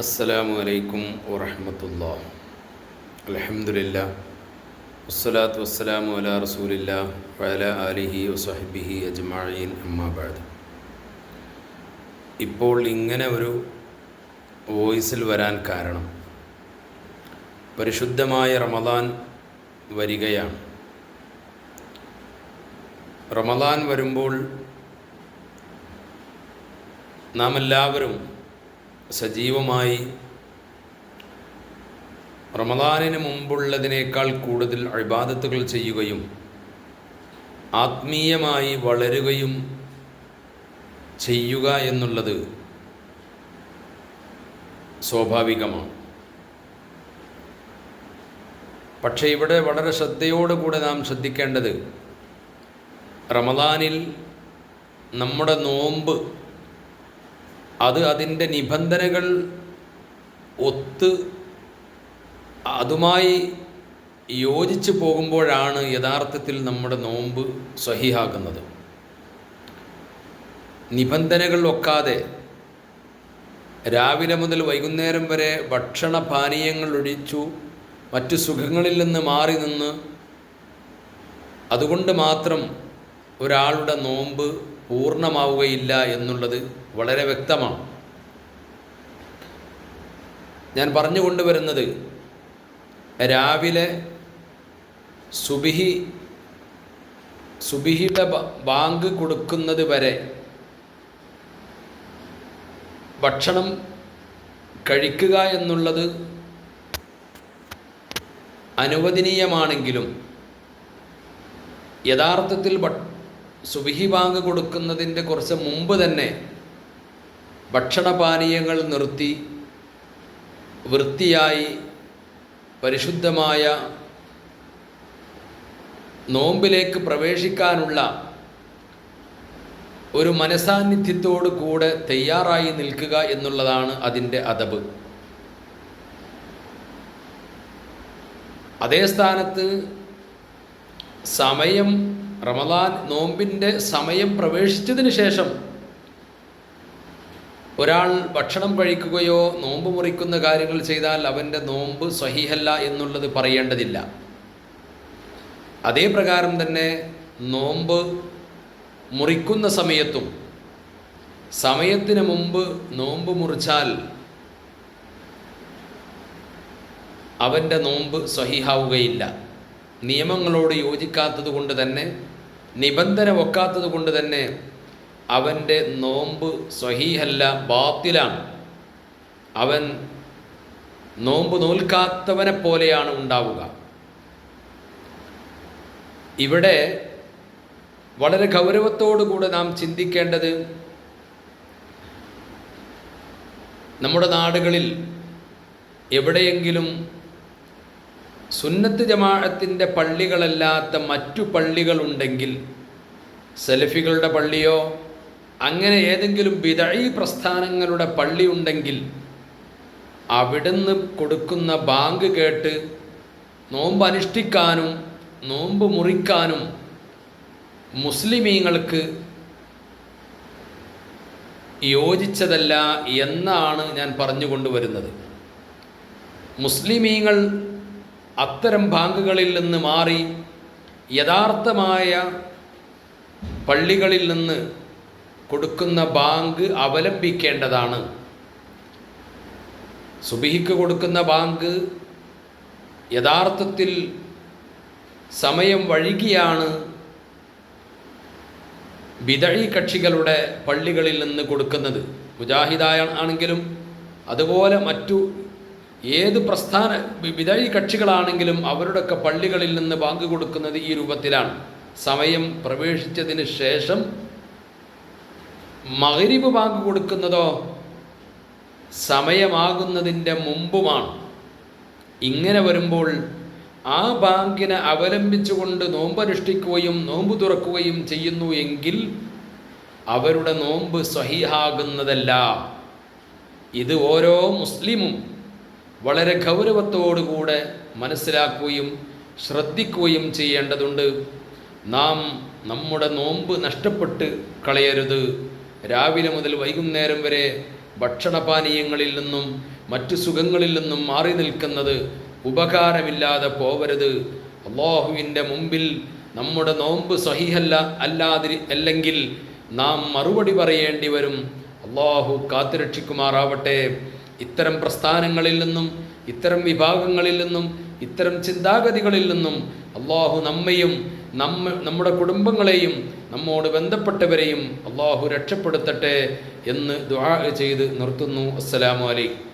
അസ്സലാമു അലൈക്കും വറഹമത്തുള്ള അലഹമുല്ല വസ്സലാത്തു വസ്സലാമു അല റസൂലില്ല വല അലിഹി വസഹബിഹി അജ്മായീൻ അമ്മാബാദ് ഇപ്പോൾ ഇങ്ങനെ ഒരു വോയിസിൽ വരാൻ കാരണം പരിശുദ്ധമായ റമദാൻ വരികയാണ്. റമദാൻ വരുമ്പോൾ നാം എല്ലാവരും സജീവമായി റമദാനിന് മുമ്പുള്ളതിനേക്കാൾ കൂടുതൽ അഴിബാദത്തുകൾ ചെയ്യുകയും ആത്മീയമായി വളരുകയും ചെയ്യുക എന്നുള്ളത് സ്വാഭാവികമാണ്. പക്ഷേ ഇവിടെ വളരെ ശ്രദ്ധയോടുകൂടെ നാം ശ്രദ്ധിക്കേണ്ടത് റമദാനിൽ നമ്മുടെ നോമ്പ് അത് അതിന്റെ നിബന്ധനകൾ ഒത്ത് അതുമായി യോജിച്ച് പോകുമ്പോഴാണ് യഥാർത്ഥത്തിൽ നമ്മുടെ നോമ്പ് സഹിഹാക്കുന്നത്. നിബന്ധനകൾ ഒക്കാതെ രാവിലെ മുതൽ വൈകുന്നേരം വരെ ഭക്ഷണ പാനീയങ്ങൾ ഒഴിച്ചു മറ്റു സുഖങ്ങളിൽ നിന്ന് മാറി നിന്ന് അതുകൊണ്ട് മാത്രം ഒരാളുടെ നോമ്പ് പൂർണമാവുകയില്ല എന്നുള്ളത് വളരെ വ്യക്തമാണ്. ഞാൻ പറഞ്ഞു കൊണ്ടുവരുന്നത് രാവിലെ സുബിഹി സുബിഹിയുടെ ബാങ്ക് കൊടുക്കുന്നത് വരെ ഭക്ഷണം കഴിക്കുക എന്നുള്ളത് അനുവദനീയമാണെങ്കിലും യഥാർത്ഥത്തിൽ സുബിഹി ബാങ്ക് കൊടുക്കുന്നതിന്റെ കുറച്ച് മുമ്പ് തന്നെ ഭക്ഷണപാനീയങ്ങൾ നിർത്തി വൃത്തിയായി പരിശുദ്ധമായ നോമ്പിലേക്ക് പ്രവേശിക്കാനുള്ള ഒരു മനസാന്നിധ്യത്തോടു കൂടെ തയ്യാറായി നിൽക്കുക എന്നുള്ളതാണ് അതിന്റെ അതബ്. അതേ സ്ഥാനത്ത് സമയം റമദാൻ നോമ്പിന്റെ സമയം പ്രവേശിച്ചതിന് ശേഷം ഒരാൾ ഭക്ഷണം കഴിക്കുകയോ നോമ്പ് മുറിക്കുന്ന കാര്യങ്ങൾ ചെയ്താൽ അവന്റെ നോമ്പ് സ്വഹീഹല്ല എന്നുള്ളത് പറയേണ്ടതില്ല. അതേ പ്രകാരം തന്നെ നോമ്പ് മുറിക്കുന്ന സമയത്തും സമയത്തിന് മുമ്പ് നോമ്പ് മുറിച്ചാൽ അവന്റെ നോമ്പ് സ്വഹീഹാവുകയില്ല നിയമങ്ങളോട് യോജിക്കാത്തത് കൊണ്ട് തന്നെ നിബന്ധന വെക്കാത്തത് കൊണ്ട് തന്നെ അവന്റെ നോമ്പ് സ്വഹീഹല്ല ബാത്തിലാണ്. അവൻ നോമ്പ് നോൽക്കാത്തവനെ പോലെയാണ് ഉണ്ടാവുക. ഇവിടെ വളരെ ഗൗരവത്തോടുകൂടെ നാം ചിന്തിക്കേണ്ടത് നമ്മുടെ നാടുകളിൽ എവിടെയെങ്കിലും സുന്നത്ത് ജമാഅത്തിന്റെ പള്ളികളല്ലാത്ത മറ്റു പള്ളികളുണ്ടെങ്കിൽ സെലഫികളുടെ പള്ളിയോ അങ്ങനെ ഏതെങ്കിലും വിതഴി പ്രസ്ഥാനങ്ങളുടെ പള്ളി ഉണ്ടെങ്കിൽ അവിടുന്ന് കൊടുക്കുന്ന ബാങ്ക് കേട്ട് നോമ്പ് അനുഷ്ഠിക്കാനും നോമ്പ് മുറിക്കാനും മുസ്ലിമീങ്ങൾക്ക് യോജിച്ചതല്ല എന്നാണ് ഞാൻ പറഞ്ഞു കൊണ്ടുവരുന്നത്. മുസ്ലിമീങ്ങൾ അത്തരം ബാങ്കുകളിൽ നിന്ന് മാറി യഥാർത്ഥമായ പള്ളികളിൽ നിന്ന് കൊടുക്കുന്ന ബാങ്ക് അവലംബിക്കേണ്ടതാണ്. സുബിഹിക്ക് കൊടുക്കുന്ന ബാങ്ക് യഥാർത്ഥത്തിൽ സമയം വഴുകിയാണ് വിതഴി കക്ഷികളുടെ പള്ളികളിൽ നിന്ന് കൊടുക്കുന്നത്. മുജാഹിദായ ആണെങ്കിലും അതുപോലെ മറ്റു ഏത് പ്രസ്ഥാന വിതഴി കക്ഷികളാണെങ്കിലും അവരുടെയൊക്കെ പള്ളികളിൽ നിന്ന് ബാങ്ക് കൊടുക്കുന്നത് ഈ രൂപത്തിലാണ്. സമയം പ്രവേശിച്ചതിന് ശേഷം മകരിബ് ബാങ്ക് കൊടുക്കുന്നതോ സമയമാകുന്നതിന്റെ മുമ്പുമാണ്. ഇങ്ങനെ വരുമ്പോൾ ആ ബാങ്കിനെ അവലംബിച്ചുകൊണ്ട് നോമ്പനുഷ്ഠിക്കുകയും നോമ്പ് തുറക്കുകയും ചെയ്യുന്നു എങ്കിൽ അവരുടെ നോമ്പ് സഹിഹാകുന്നതല്ല. ഇത് ഓരോ മുസ്ലിമും വളരെ ഗൗരവത്തോടുകൂടെ മനസ്സിലാക്കുകയും ശ്രദ്ധിക്കുകയും ചെയ്യേണ്ടതുണ്ട്. നാം നമ്മുടെ നോമ്പ് നഷ്ടപ്പെട്ട് കളയരുത്. രാവിലെ മുതൽ വൈകുന്നേരം വരെ ഭക്ഷണപാനീയങ്ങളിൽ നിന്നും മറ്റു സുഖങ്ങളിൽ നിന്നും മാറി നിൽക്കുന്നത് ഉപകാരമില്ലാതെ പോവരുത്. അള്ളാഹുവിന്റെ മുമ്പിൽ നമ്മുടെ നോമ്പ് സഹിഹല്ല അല്ലാതി അല്ലെങ്കിൽ നാം മറുപടി പറയേണ്ടി വരും. അള്ളാഹു കാത്തുരക്ഷിക്കുമാറാവട്ടെ. ഇത്തരം പ്രസ്ഥാനങ്ങളിൽ നിന്നും ഇത്തരം വിഭാഗങ്ങളിൽ നിന്നും ഇത്തരം ചിന്താഗതികളിൽ നിന്നും അള്ളാഹു നമ്മയും നമ്മ നമ്മുടെ കുടുംബങ്ങളെയും നമ്മോട് ബന്ധപ്പെട്ടവരെയും അള്ളാഹു രക്ഷപ്പെടുത്തട്ടെ എന്ന് ദ്വാ ചെയ്ത് നിർത്തുന്നു. അസ്സലാമു അലൈക്കും.